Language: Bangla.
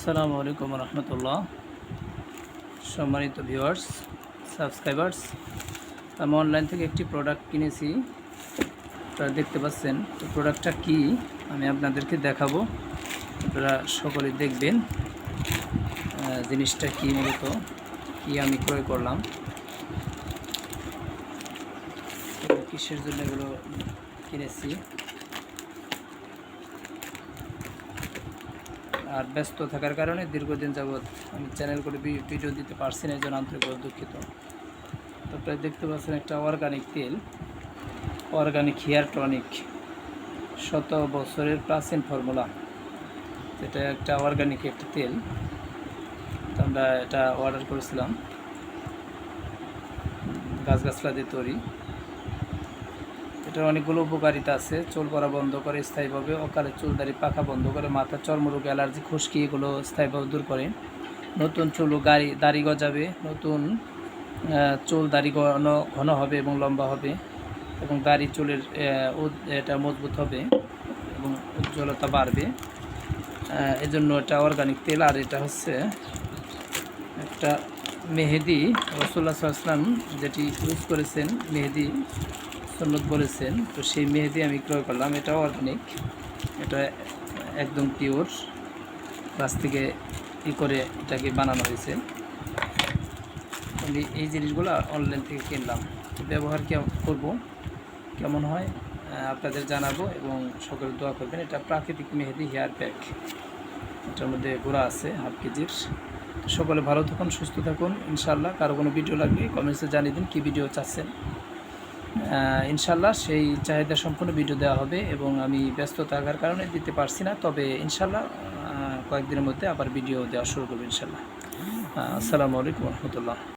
আসসালামু আলাইকুম রহমতুল্লাহ। সম্মানিত ভিউয়ার্স, সাবস্ক্রাইবার্স, আমি অনলাইন থেকে একটি প্রোডাক্ট কিনেছি। আপনারা দেখতে পাচ্ছেন, তো প্রোডাক্টটা কি আমি আপনাদেরকে দেখাবো। আপনারা সকলে দেখবেন জিনিসটা কি মূলত, কি আমি ক্রয় করলাম। কিসের জন্য এগুলো কিনেছি? আর ব্যস্ত থাকার কারণে দীর্ঘদিন যাবৎ আমি চ্যানেল করে ভিডিও দিতে পারছি না, এই জন্য আন্তরিকভাবে দুঃখিত। তো আপনারা দেখতে পাচ্ছেন একটা অর্গানিক তেল অর্গানিক হেয়ার টনিক শত বছরের প্রাচীন ফর্মুলা এটা একটা অর্গানিক একটা তেল। তো আমরা এটা অর্ডার করেছিলাম। গাছগাছলা দিয়ে তৈরি। এটার অনেকগুলো উপকারিতা আছে। চুল পড়া বন্ধ করে স্থায়ীভাবে অকালে চুল দাড়ি পাকা বন্ধ করে মাথা চর্মরোগ অ্যালার্জি, খুশকি এগুলো স্থায়ীভাবে দূর করে। নতুন চুল গাড়ি, দাড়ি গজাবে, নতুন চুল দাড়ি ঘন ঘন হবে এবং লম্বা হবে এবং দাড়ি চুলের এটা মজবুত হবে এবং উজ্জ্বলতা বাড়বে। এজন্য এটা অর্গানিক তেল আর এটা হচ্ছে একটা মেহেদি। রসুল্লাহ আসলাম যেটি ইউজ করেছেন, মেহেদি সন্ন্যত বলেছেন, তো সেই মেহেদি আমি ক্রয় করলাম। এটা অর্গানিক এটা একদম পিওর গাছ থেকে ই করে এটাকে বানানো হয়েছে। আমি এই জিনিসগুলো অনলাইন থেকে কিনলাম। ব্যবহার করব? কেমন হয়? আপনাদের জানাব এবং সকলে দোয়া করবেন। এটা প্রাকৃতিক মেহেদি হেয়ার প্যাক এটার মধ্যে গোড়া আছে, হাফ কেজির। সকলে ভালো থাকুন, সুস্থ থাকুন। ইনশাল্লাহ কারও কোনো ভিডিও লাগবে কমেন্টসে জানিয়ে দিন কী ভিডিও চাচ্ছেন। ইনশাল্লাহ সেই চাহিদা সম্পূর্ণ ভিডিও দেওয়া হবে এবং আমি ব্যস্ত থাকার কারণে দিতে পারছি না। তবে ইনশাল্লাহ কয়েকদিনের মধ্যে আবার ভিডিও দেওয়া শুরু করব ইনশাল্লাহ। আসসালামু আলাইকুম রহমতুল্লাহ।